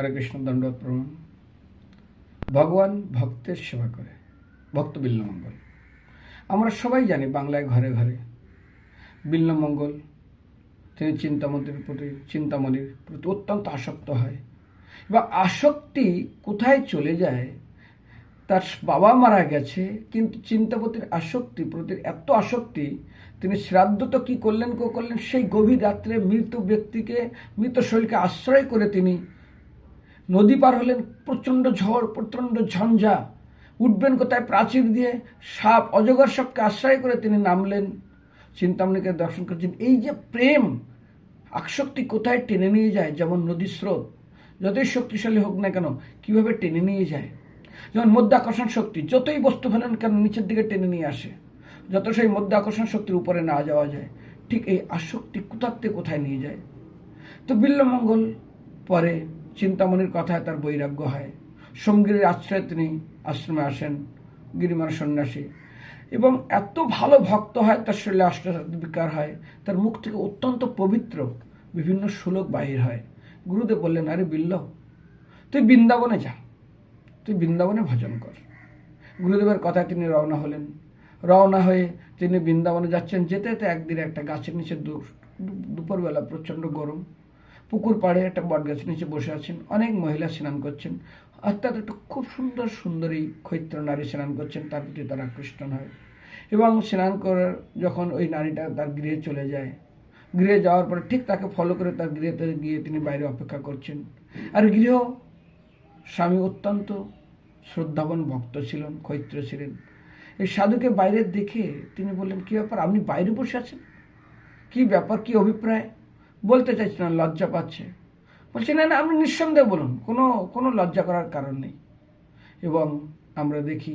হরে কৃষ্ণ দণ্ডবত প্রণাম। ভগবান ভক্তের সেবা করে, ভক্ত বিল্লমঙ্গল। আমরা সবাই জানি বাংলায় ঘরে ঘরে বিল্লমঙ্গল, তিনি চিন্তামতির প্রতি, চিন্তামণির প্রতি অত্যন্ত আসক্ত হয় বা আসক্তি কোথায় চলে যায় তার বাবা মারা গেছে, কিন্তু চিন্তাপতির আসক্তি প্রতি এত আসক্তি, তিনি শ্রাদ্ধ তো কী করলেন, কো করলেন, সেই গভীর রাত্রে মৃত ব্যক্তিকে, মৃত শরীরকে আশ্রয় করে তিনি নদী পার হলেন প্রচণ্ড ঝড়, প্রচণ্ড ঝঞ্ঝা। উঠবেন কোথায় প্রাচীর দিয়ে? সাপ অজগর সাপকে আশ্রয় করে তিনি নামলেন। চিন্তামণিকে দর্শন করছেন, এই যে প্রেম আসক্তি কোথায় টেনে নিয়ে যায় যেমন নদীর স্রোত? যতই শক্তিশালী হোক না কেন, কীভাবে টেনে নিয়ে যায়? যেমন মধ্যাকর্ষণ শক্তি, যতই বস্তু ফেলেন কেন নিচের দিকে টেনে নিয়ে আসে? যত সেই মধ্যাকর্ষণ শক্তির উপরে না যাওয়া যায়, ঠিক এই আসক্তি কোথাতে কোথায় নিয়ে যায়? তো বিল্লমঙ্গল পরে চিন্তামণির কথায় তার বৈরাগ্য হয়। সোমগিরির আশ্রয়ে তিনি আশ্রমে আসেন, গিরিমার সন্ন্যাসী। এবং এত ভালো ভক্ত হয়, তার শরীরে বিকার হয়, তার মুখ থেকে অত্যন্ত পবিত্র বিভিন্ন শ্লোক বাহির হয়। গুরুদেব বললেন, আরে বিল্ল, তুই বৃন্দাবনে যা, তুই বৃন্দাবনে ভজন কর। গুরুদেবের কথায় তিনি রওনা হলেন। রওনা হয়ে তিনি বৃন্দাবনে যাচ্ছেন। যেতে যেতে একদিনে একটা গাছের নিচে দুপুরবেলা প্রচণ্ড গরম। পুকুর পাড়ে একটা বট গাছের নিচে বসে আছেন। অনেক মহিলা স্নান করছেন। অর্থাৎ একটা খুব সুন্দর, সুন্দরী ক্ষৈত্র নারী স্নান করছেন। তার প্রতি তারা আকৃষ্ট হয় এবং স্নান করার যখন ওই নারীটা তার গৃহে চলে যায়, গৃহে যাওয়ার পরে ঠিক তাকে ফলো করে তার গৃহেতে গিয়ে তিনি বাইরে অপেক্ষা করছেন। আর গৃহ স্বামী অত্যন্ত শ্রদ্ধাবান ভক্ত ছিলেন, ক্ষৈত্র ছিলেন। এই সাধুকে বাইরে দেখে তিনি বললেন, কী ব্যাপার? আপনি বাইরে বসে আছেন? কি ব্যাপার? কি অভিপ্রায়? বলতে চাইছে না, লজ্জা পাচ্ছে। বলছে, না না, আপনি নিঃসন্দেহে বলুন, কোনো কোনো লজ্জা করার কারণ নেই। এবং আমরা দেখি,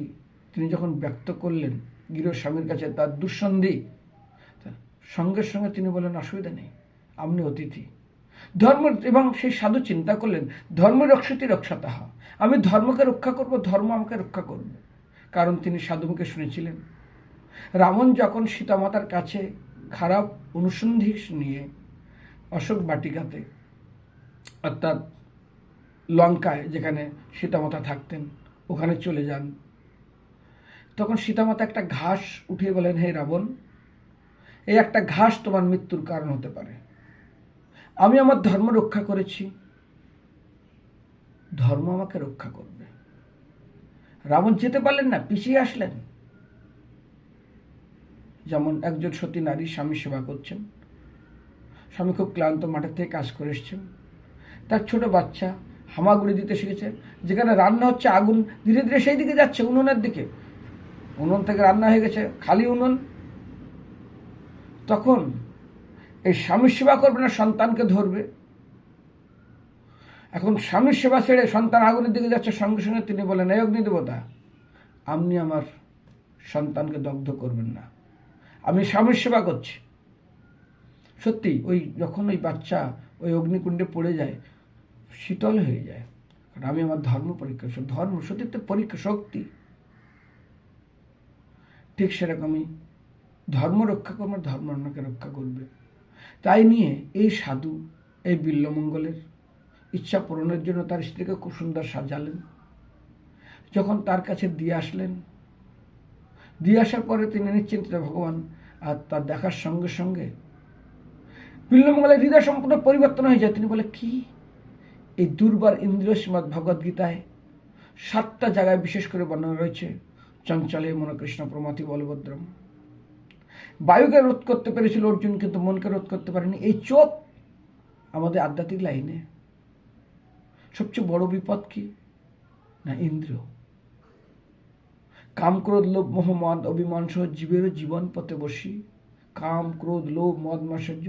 তিনি যখন ব্যক্ত করলেন, গৃহ স্বামীর কাছে তার দুঃসন্ধি সঙ্গে সঙ্গে তিনি বলেন অসুবিধা নেই, আপনি অতিথি। ধর্ম, এবং সেই সাধু চিন্তা করলেন, ধর্ম রক্ষতি রক্ষাতাহ আমি ধর্মকে রক্ষা করব, ধর্ম আমাকে রক্ষা করবে। কারণ তিনি সাধুমুখে শুনেছিলেন রাবণ যখন সীতামাতার কাছে খারাপ অনুসন্ধি নিয়ে অশোক বাটিকাতে, অর্থাৎ লঙ্কায় যেখানে সীতামাতা থাকতেন, ওখানে চলে যান। তখন সীতামাতা একটা ঘাস উঠিয়ে বলেন, হে রাবণ, এই একটা ঘাস তোমার মৃত্যুর কারণ হতে পারে। আমি আমার ধর্ম রক্ষা করেছি। ধর্ম আমাকে রক্ষা করবে। রাবণ যেতে পারলেন না, পিছিয়ে আসলেন। যেমন একজন সতী নারী স্বামী সেবা করছেন স্বামী খুব ক্লান্ত মাঠের থেকে কাজ করে এসছেন। তার ছোট বাচ্চা হামাগুড়ি দিতে শিখেছে, যেখানে রান্না হচ্ছে আগুন, ধীরে ধীরে সেই দিকে যাচ্ছে উনুনের দিকে। উনুন থেকে রান্না হয়ে গেছে খালি উনুন। তখন এই স্বামীর সেবা করবে না, সন্তানকে ধরবে। এখন স্বামীর সেবা ছেড়ে সন্তান আগুনের দিকে যাচ্ছে, সঙ্গে সঙ্গে তিনি বলেন, এই অগ্নি দেবতা, আপনি আমার সন্তানকে দগ্ধ করবেন না। আমি স্বামীর সেবা করছি। সত্যি, ওই যখন ওই বাচ্চা ওই অগ্নিকুণ্ডে পড়ে যায়, শীতল হয়ে যায়। কারণ আমি আমার ধর্ম পরীক্ষা। ধর্ম সতীত্ব পরীক্ষা শক্তি ঠিক সেরকমই ধর্ম রক্ষা করবে, ধর্ম অন্যকে রক্ষা করবে। তাই নিয়ে এই সাধু, এই বিল্লমঙ্গলের ইচ্ছা পূরণের জন্য তার স্ত্রীকে খুব সুন্দর সাজালেন। যখন তার কাছে দিয়ে আসলেন, দিয়ে আসার পরে তিনি নিশ্চিন্ত ভগবান, আর তার দেখার সঙ্গে সঙ্গে বিল্লমঙ্গলের হৃদয় সম্পূর্ণ পরিবর্তন হয়ে যায়। তিনি বলে, কি? এই দুর্বার ইন্দ্রিয় শ্রীমদ ভগবদ্গীতায় সাতটা জায়গায় বিশেষ করে বর্ণনা রয়েছে। চঞ্চলে মনকৃষ্ণ প্রমাতি বলভদ্রম। বায়ুকে রোধ করতে পেরেছিল অর্জুন, কিন্তু মনকে রোধ করতে পারেনি। এই চোখ আমাদের আধ্যাত্মিক লাইনে। সবচেয়ে বড় বিপদ কি? না, ইন্দ্র। কাম ক্রোধ, লোভ, মোহ, মদ, অভিমান সহ জীবেরও জীবন পথে বসি। কাম, ক্রোধ, লোভ, মদ মাসর্য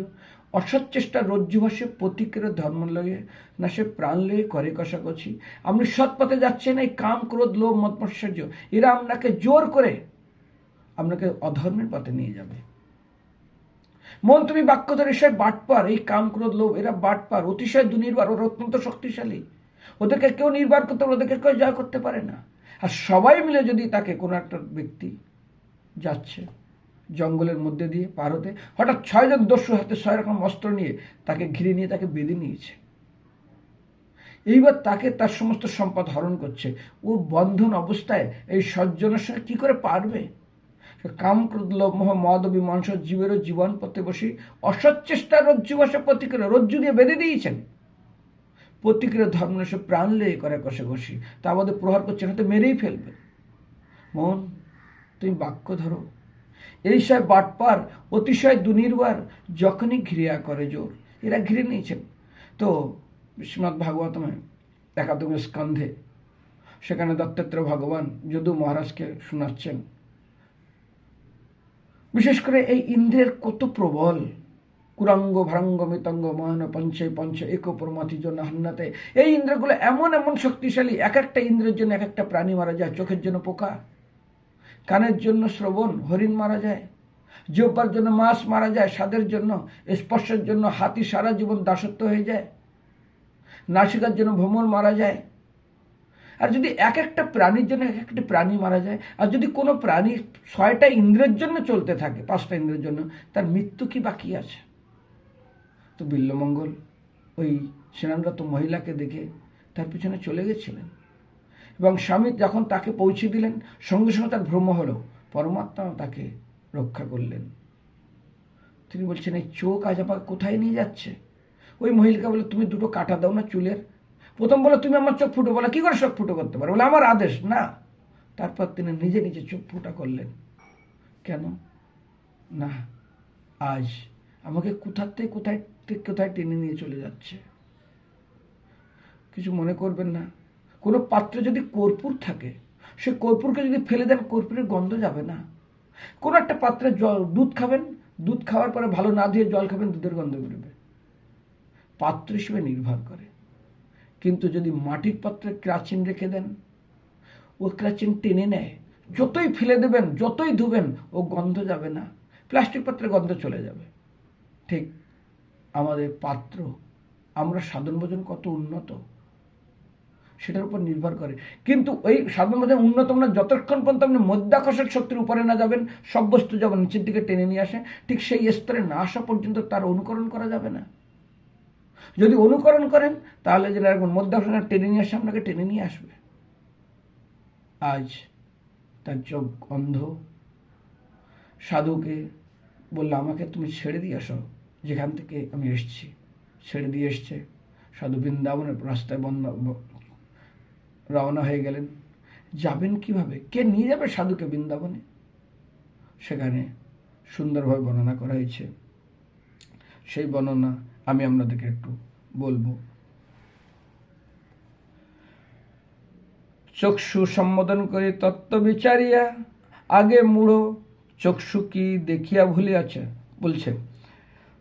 অসৎ চেষ্টা রজ্জু প্রতিক্রিয়া, ধর্ম লাগে না সে প্রাণ লেগে করে কষাকষি। আপনি সৎ পথে যাচ্ছেন, এই কাম, ক্রোধ, লোভ মাসর্য এরা আপনাকে জোর করে আপনাকে অধর্মের পথে নিয়ে যাবে। মন তুমি বাক্য ধরে সে বাটপার, এই কাম, ক্রোধ, লোভ, এরা বাটপার, অতিশয় দুনির্বার ওরা অত্যন্ত শক্তিশালী। ওদেরকে কেউ নির্বার করতে পারে ওদেরকে কেউ জয় করতে পারে না। আর সবাই মিলে যদি তাকে কোনো একটা ব্যক্তি যাচ্ছে জঙ্গলের মধ্যে দিয়ে পার হতে হঠাৎ ছয়জন দস্যু হাতে ছয় রকম অস্ত্র নিয়ে তাকে ঘিরে নিয়ে তাকে বেঁধে নিয়েছে। এইবার তাকে তার সমস্ত সম্পদ হরণ করছে। ও বন্ধন অবস্থায় এই সজ্জনের সঙ্গে কী করে পারবে? কাম ক্রোধ লোভ মোহ মদ বিমংস জীবেরও জীবন পথে বসে অসৎ চেষ্টা রজ্জু বসে প্রতিক্রিয়া রজ্জু দিয়ে বেঁধে দিয়েছেন। প্রতিক্রিয়া ধর্ম সে প্রাণ লেগে করে কষে কষি। তা আমাদের প্রহার করছে না তো মেরেই ফেলবে মন, তুমি বাক্য ধরো। এই সব বাটপার অতিশয় দুনির্বার যখনই ঘৃণা করে জোর, এরা ঘিরে নিয়েছেন তো শ্রীমৎ ভাগবতমে একাদশ স্কন্ধে সেখানে দত্তাত্রেয় ভগবান যদু মহারাজকে শোনাচ্ছেন। বিশেষ করে এই ইন্দ্রের কত প্রবল কুরাঙ্গ, ভারাঙ্গ, মৃতঙ্গ, মহান, পঞ্চে, পঞ্চ, এক প্রমাতি জন্য হান্নাতে এই ইন্দ্রগুলো এমন এমন শক্তিশালী, এক একটা ইন্দ্রের জন্য এক একটা প্রাণী মারা যায়, চোখের জন্য পোকা। কানের জন্য শ্রবণ, হরিণ মারা যায়। জিহ্বার জন্য মাছ মারা যায়, স্বাদের জন্য, স্পর্শের জন্য হাতি সারা জীবন দাসত্ব হয়ে যায়। নাসিকার জন্য ভ্রমণ মারা যায়। আর যদি এক একটা প্রাণীর জন্য এক একটা প্রাণী মারা যায়, আর যদি কোনো প্রাণী ছয়টা ইন্দ্রের জন্য চলতে থাকে, পাঁচটা ইন্দ্রের জন্য, তার মৃত্যু কি বাকি আছে? তো বিল্লমঙ্গল ওই সেনানরত মহিলাকে দেখে তার পিছনে চলে গেছিলেন। এবং স্বামী যখন তাকে পৌঁছে দিলেন, সঙ্গে সঙ্গে তার ভ্রম হলো। পরমাত্মা তাকে রক্ষা করলেন। তিনি বলছেন, এই চোখ আজ আবার কোথায় নিয়ে যাচ্ছে? ওই মহিলাকে বলে, তুমি দুটো কাটা দাও না চুলের। প্রথম বলে, তুমি আমার চোখ ফুটো। বলে, কী করে চোখ ফুটো করতে পারো? বলে, আমার আদেশ, না। তারপর তিনি নিজে নিজে চোখ ফুটা করলেন। কেন? না, আজ আমাকে কোথার থেকে, কোথায় কোথায় টেনে নিয়ে চলে যাচ্ছে? কিছু মনে করবেন না। কোনো পাত্রে যদি কর্পূর থাকে, সে কর্পূরকে যদি ফেলে দেন, কর্পূরের গন্ধ যাবে না। কোনো একটা পাত্রে জল, দুধ খাবেন, দুধ খাওয়ার পরে ভালো না দিয়ে জল খাবেন, দুধের গন্ধ বেরোবে। পাত্র হিসেবে নির্ভর করে। কিন্তু যদি মাটির পাত্রে ক্রাচিন রেখে দেন, ও ক্রাচিন টেনে নেয়, যতই ফেলে দেবেন, যতই ধুবেন, ও গন্ধ যাবে না। প্লাস্টিক পাত্রে গন্ধ চলে যাবে। ঠিক আমাদের পাত্র, আমরা সাধন ভোজন কত উন্নত। সেটার উপর নির্ভর করে। কিন্তু ওই সাধন ভোজন উন্নত মানে যতক্ষণ পর্যন্ত আপনি মধ্যাকর্ষক শক্তির উপরে না যাবেন, সব বস্তু যখন নিচের দিকে টেনে নিয়ে আসে, ঠিক সেই স্তরে না আসা পর্যন্ত তার অনুকরণ করা যাবে না। যদি অনুকরণ করেন, তাহলে যেন এরকম মধ্যাকর্ষণ টেনে নিয়ে আসে, আপনাকে টেনে নিয়ে আসবে। আজ তার চোখ অন্ধ। সাধুকে বলল, আমাকে তুমি ছেড়ে দিয়ে আসো। যেখান থেকে আমি এসছি, ছেড়ে দিয়ে এসছে। সাধু বৃন্দাবনের রাস্তায় বন্ধ রওনা হয়ে গেলেন। যাবেন কীভাবে? কে নিয়ে যাবে সাধুকে বৃন্দাবনে? সেখানে সুন্দরভাবে বর্ণনা করা হয়েছে। সেই বর্ণনা আমি আপনাদেরকে একটু বলব। চক্ষু সম্বোধন করে তত্ত্ব বিচারিয়া, আগে মূঢ় চক্ষু কি দেখিয়া ভুলিয়াছে? বলছে,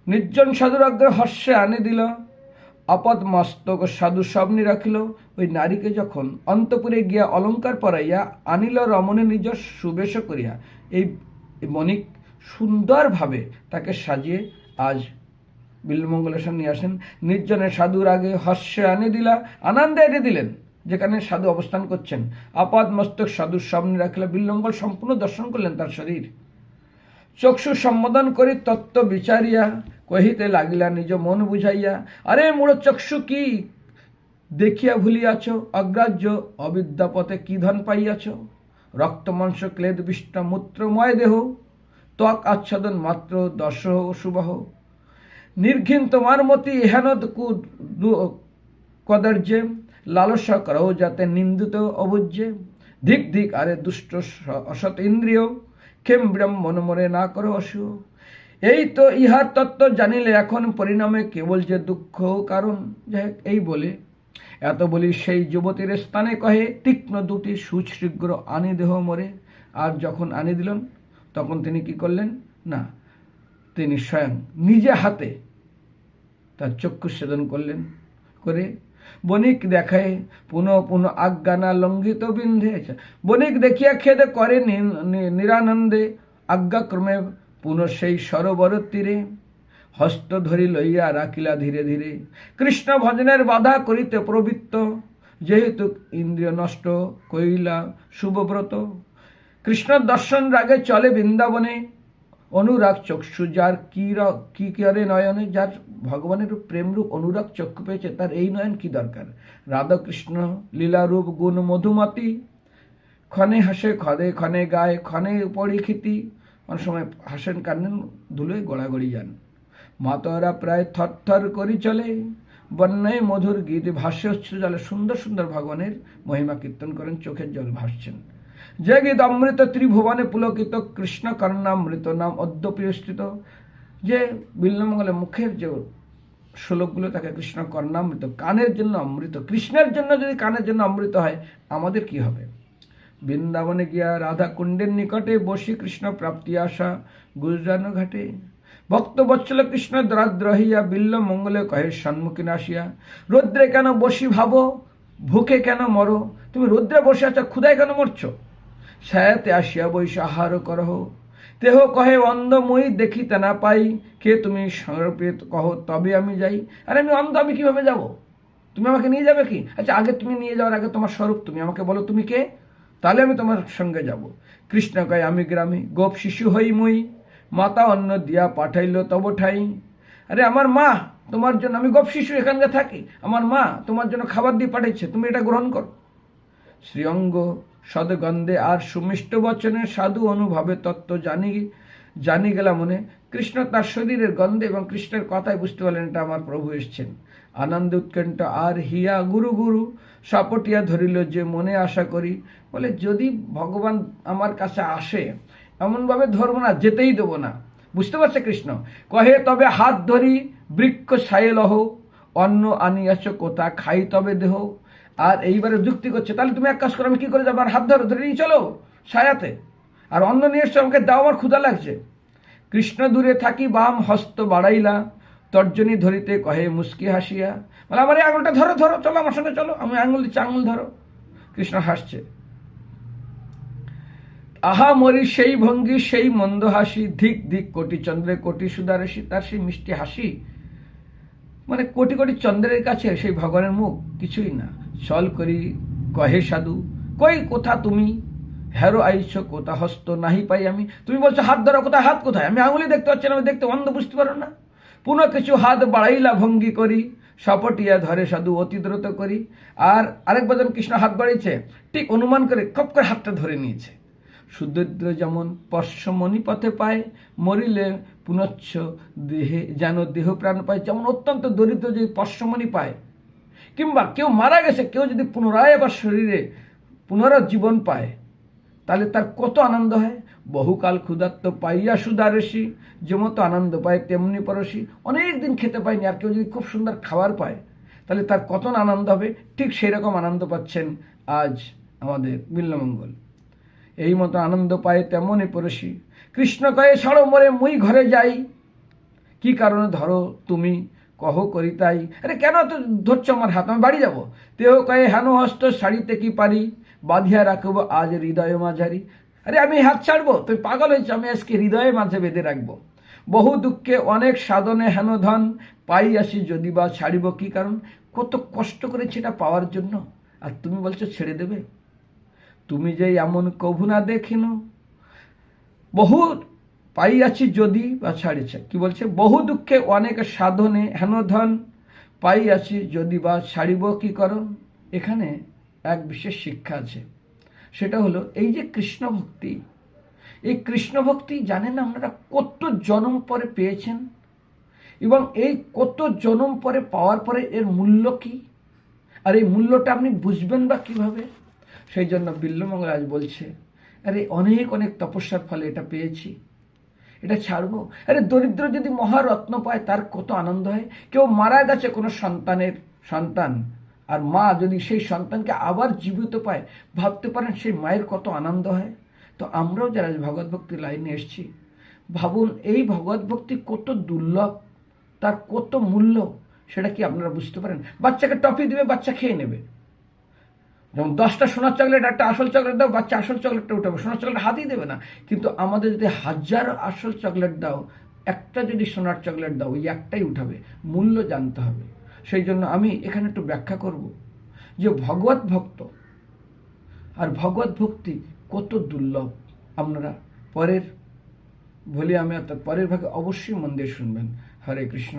নির্জন সাধুর আগ্রে হর্ষে আনি দিল। আপদ মস্তক সাধু স্বপ্নি রাখিল ওই নারীকে যখন অন্তপুরে গিয়া অলঙ্কার পরাইয়া আনিল রমণে নিজ সুবেশ করিয়া, এই বণিক সুন্দরভাবে তাকে সাজিয়ে আজ বিল্লমঙ্গলেশ্বর নিয়ে আসেন। নির্জনের সাধুর আগে হর্ষে আনি দিলা, আনন্দে এনে দিলেন, যেখানে সাধু অবস্থান করছেন। আপাদ মস্তক সাধুর সামনে রাখলে বিল্লঙ্গল সম্পূর্ণ দর্শন করলেন তার শরীর। চক্ষু সম্বোধন করি তত্ত্ব বিচারিয়া কহিতে লাগিলা, নিজ মন বুঝাইয়া, আরে মূળ চক্ষু কি? দেখিয়া ভুলিয়াছ, অগ্রাহ্য অবিদ্যাপথে কি ধন পাইয়াছ? রক্ত, মাংস, ক্লেদ বিষ্ট মূত্রময় দেহ, ত্বক, আচ্ছাদন মাত্র, দশ সুবাহ। নির্ঘিন তোমার মতি এহেন কদর্যে, লালসা করো যাতে নিন্দিত অবুজ্যে ধিক ধিক, আরে দুষ্ট অসৎ ইন্দ্রিয়, ক্ষেম ব্রহ্ম মনে না করো অসু এই তো ইহার তত্ত্ব জানিলে এখন পরিণামে কেবল যে দুঃখ কারণ। যাই এই বলে। এত বলি সেই যুবতীর স্থানে কহে, তীক্ষ্ণ দুটি সুশৃগ্র আনি দেহ মরে। আর যখন আনি দিলেন, তখন তিনি কি করলেন? না, তিনি স্বয়ং নিজে হাতে তার চক্ষু সেদন করলেন। করে বণিক দেখায়, পুনঃ পুনঃ আজ্ঞা না লঙ্ঘিত বিন্ধে বণিক দেখিয়া খেদে করে নিরানন্দে আজ্ঞাক্রমে পুনঃ সেই সরোবর তীরে হস্ত ধরি লইয়া রাখিলা ধীরে ধীরে। কৃষ্ণ ভজনের বাধা করিতে প্রবৃত্ত, যেহেতু ইন্দ্রিয় নষ্ট কইলা শুভব্রত। কৃষ্ণ দর্শন রাগে চলে বৃন্দাবনে। অনুরাগ চক্ষু যার কি কি করে নয়নে, যার ভগবানের প্রেমরূপ অনুরাগ চক্ষু পেয়েছে, তার এই নয়ন কি দরকার? রাধাকৃষ্ণ লীলারূপ গুণ মধুমতি। ক্ষণে হাসে খদে ক্ষণে গায়ে, ক্ষণে পরিখিতি অনেক সময় হাসেন কান্দেন ধুলে গড়াগড়ি যান। মাতরা প্রায় থরথর করি চলে। বন্যায় মধুর গীত ভাষ্য জলে সুন্দর সুন্দর ভগবানের মহিমা কীর্তন করেন, চোখের জল ভাসছেন। যে গীত অমৃত ত্রিভুবনে পুলকিত, কৃষ্ণ কর্ণামৃত নাম অদ্যপ্রিয় স্থিত যে বিল্লমঙ্গলের মুখের যে শ্লোকগুলো তাকে কৃষ্ণ কর্ণামৃত, কানের জন্য অমৃত, কৃষ্ণের জন্য যদি কানের জন্য অমৃত হয়, আমাদের কি হবে? বৃন্দাবনে গিয়া রাধা কুণ্ডের নিকটে বসি কৃষ্ণ প্রাপ্তি আশা গুজরান ঘাটে। ভক্ত বৎসল কৃষ্ণ দ্রাদ্র হইয়া বিল্ল মঙ্গলে কহে সম্মুখীন আসিয়া। রৌদ্রে কেন বসি ভাবো? ভুকে কেন মরো? তুমি রৌদ্রে বসে আছো ক্ষুদায় কেন মরছো? ছায়াতে আসিয়া বৈশ আহার করহ। দেহ কহে, অন্ধ মই দেখিতে না পাই। কে তুমি স্বরূপে কহ, তবে আমি যাই। আরে, আমি অন্ধ, আমি কীভাবে যাব? তুমি আমাকে নিয়ে যাবে কি? আচ্ছা আগে তুমি নিয়ে যাওয়ার আগে তোমার স্বরূপ তুমি। আমাকে বলো, তুমি কে? তাহলে আমি তোমার সঙ্গে যাব। কৃষ্ণ কয়, আমি গ্রামে। গোপ শিশু হই মুই। মাতা অন্ন দিয়া পাঠাইল তব ঠাই। আরে, আমার মা, তোমার জন্য আমি গোপ শিশু এখানকার থাকি। আমার মা তোমার জন্য খাবার দিয়ে পাঠাইছে। তুমি এটা গ্রহণ করো। শ্রীঅঙ্গ সদগন্ধে আর সুমিষ্ট বচনে সাধু অনুভবে তত্ত্ব জানি জানি গেলাম মনে। কৃষ্ণ তার শরীরের গন্ধে এবং কৃষ্ণের কথায় বুঝতে পারলেন এটা আমার প্রভু এসছেন। আনন্দ উৎকণ্ঠ, আর হিয়া গুরু গুরু, সাপটিয়া ধরিল যে মনে আশা করি। বলে, যদি ভগবান আমার কাছে আসে, এমনভাবে ধরবো না, যেতেই দেবো না। বুঝতে পারছে কৃষ্ণ? কহে, তবে হাত ধরি, বৃক্ষ ছায়ে লহ, অন্ন আনিয়াছ, কোথা খাই তবে দেহ। আর এইবারে যুক্তি করছে, তাহলে তুমি এক কাজ করো, আমি কি করে যাব? আর হাত ধরো, ধরে নিয়ে চলো, ছায়াতে। আর অন্ন নিয়ে এসছো, আমাকে দাও, আমার ক্ষুধা লাগছে। কৃষ্ণ দূরে থাকি, বাম হস্ত বাড়াইলা তর্জনী ধরিতে কহে, মুস্কি হাসিয়া। বলে, আমার এই আঙুলটা ধরো ধরো, চলো আমার সঙ্গে, চলো, আমি আঙুল দিচ্ছি, আঙুল ধরো। কৃষ্ণ হাসছে। আহা মরি সেই ভঙ্গি, সেই মন্দ হাসি, ধিক ধিক, কোটি চন্দ্রে কোটি সুদারসি তার সেই মিষ্টি হাসি। মানে কোটি কোটি চন্দ্রের কাছে সেই ভগবানের মুখ কিছুই না। চল করি, কহে সাধু, কই, কোথা তুমি? হ্যারো আইছ কোথা হস্ত নাহি পাই আমি। তুমি বলছো হাত ধরো, কোথায়, হাত কোথায়? আমি আঙুলি দেখতে পাচ্ছি না, আমি দেখতে অন্ধ, বুঝতে পারো না? পুনঃ কিছু হাত বাড়াইলা ভঙ্গি করি, সপটিয়া ধরে সাধু অতি দ্রুত করি। আর আরেকবার যখন কৃষ্ণ হাত বাড়িয়েছে, ঠিক অনুমান করে কপ করে হাতটা ধরে নিয়েছে। সুদরিদ্র যেমন পশ্চমণি পথে পায়, মরিলে পুনচ্ছ দেহে যেন দেহ প্রাণ পায়, যেমন অত্যন্ত দরিদ্র যদি পশ্চমণি পায়। কিংবা কেউ মারা গেছে, কেউ যদি পুনরায় আবার শরীরে পুনরুজ্জীবন পায়, তাহলে তার কত আনন্দ হয়? বহুকাল ক্ষুধার্ত পাইয়া সুদারেসি যেমতো আনন্দ পায়, তেমনি পরশি অনেক দিন খেতে পায়নি, আর কেউ যদি খুব সুন্দর খাবার পায়, তাহলে তার কত আনন্দ হবে? ঠিক সেই রকম আনন্দ পাচ্ছেন আজ আমাদের বিল্লমঙ্গল। এই মতো আনন্দ পায় তেমনই পরশি। কৃষ্ণ কয়ে ছাড়ো মরে, মুই ঘরে যাই। কি কারণে ধরো তুমি? কহ করি তাই। আরে, কেন তো ধরছো আমার হাত? আমি বাড়ি যাব? তেহ কয়ে, হেন হস্ত, শাড়িতে কি পারি? বাঁধিয়া রাখব আজ হৃদয় মাঝারি। আরে আমি হাত ছাড়বো? তুই পাগল হয়েছে, আমি আজকে হৃদয়ে মাঝে বেঁধে রাখব। বহু দুঃখে অনেক সাধনে হেন ধন পাই আসি যদি বা ছাড়িব কি কারণ? কত কষ্ট করেছি এটা পাওয়ার জন্য। আর তুমি বলছো ছেড়ে দেবে? তুমি যে এমন কভু না দেখিন। বহু পাই আছি যদি বা ছাড়িছে। কি বলছে? বহু দুঃখে অনেক সাধনে হেনধন পাইয়াছি যদি বা ছাড়িব কি করো এখানে এক বিশেষ শিক্ষা আছে। সেটা হলো এই যে কৃষ্ণ ভক্তি। এই কৃষ্ণ ভক্তি জানেন আপনারা কত জন্ম পরে পেয়েছেন? এবং এই কত জন্ম পরে পাওয়ার পরে এর মূল্য কি? আর এই মূল্যটা আপনি বুঝবেন বা কীভাবে? সেই জন্য বিল্লমঙ্গল আজ বলছে, আরে অনেক অনেক তপস্যার ফলে এটা পেয়েছি। এটা ছাড়বো? আরে দরিদ্র যদি মহারত্ন পায় তার কত আনন্দ হয়? কেউ মারা গেছে কোনো সন্তানের, সন্তান। আর মা যদি সেই সন্তানকে আবার জীবিত পায়, ভাবতে পারেন সেই মায়ের কত আনন্দ হয়। তো আমরাও যারা ভগবত ভক্তি লাইনে এসছি, ভাবুন এই ভগবত ভক্তি কত দুর্লভ, তার কত মূল্য, সেটা কি আপনারা বুঝতে পারেন? বাচ্চাকে টফি দেবে, বাচ্চা খেয়ে নেবে। যেমন দশটা সোনার চকলেট, একটা আসল চকলেট দাও, বাচ্চা আসল চকলেটটা উঠাবে। সোনার চকলেট হাতেই দেবে না। কিন্তু আমাদের যদি হাজার আসল চকলেট দাও, একটা যদি সোনার চকলেট দাও, ওই একটাই উঠাবে। মূল্য জানতে হবে। সেই জন্য আমি এখানে একটু ব্যাখ্যা করব যে ভগবত ভক্ত আর ভগবত ভক্তি কত দুর্লভ। আপনারা পরের বলি আমি অর্থাৎ পরের ভাগে অবশ্যই মন দিয়ে শুনবেন। হরে কৃষ্ণ।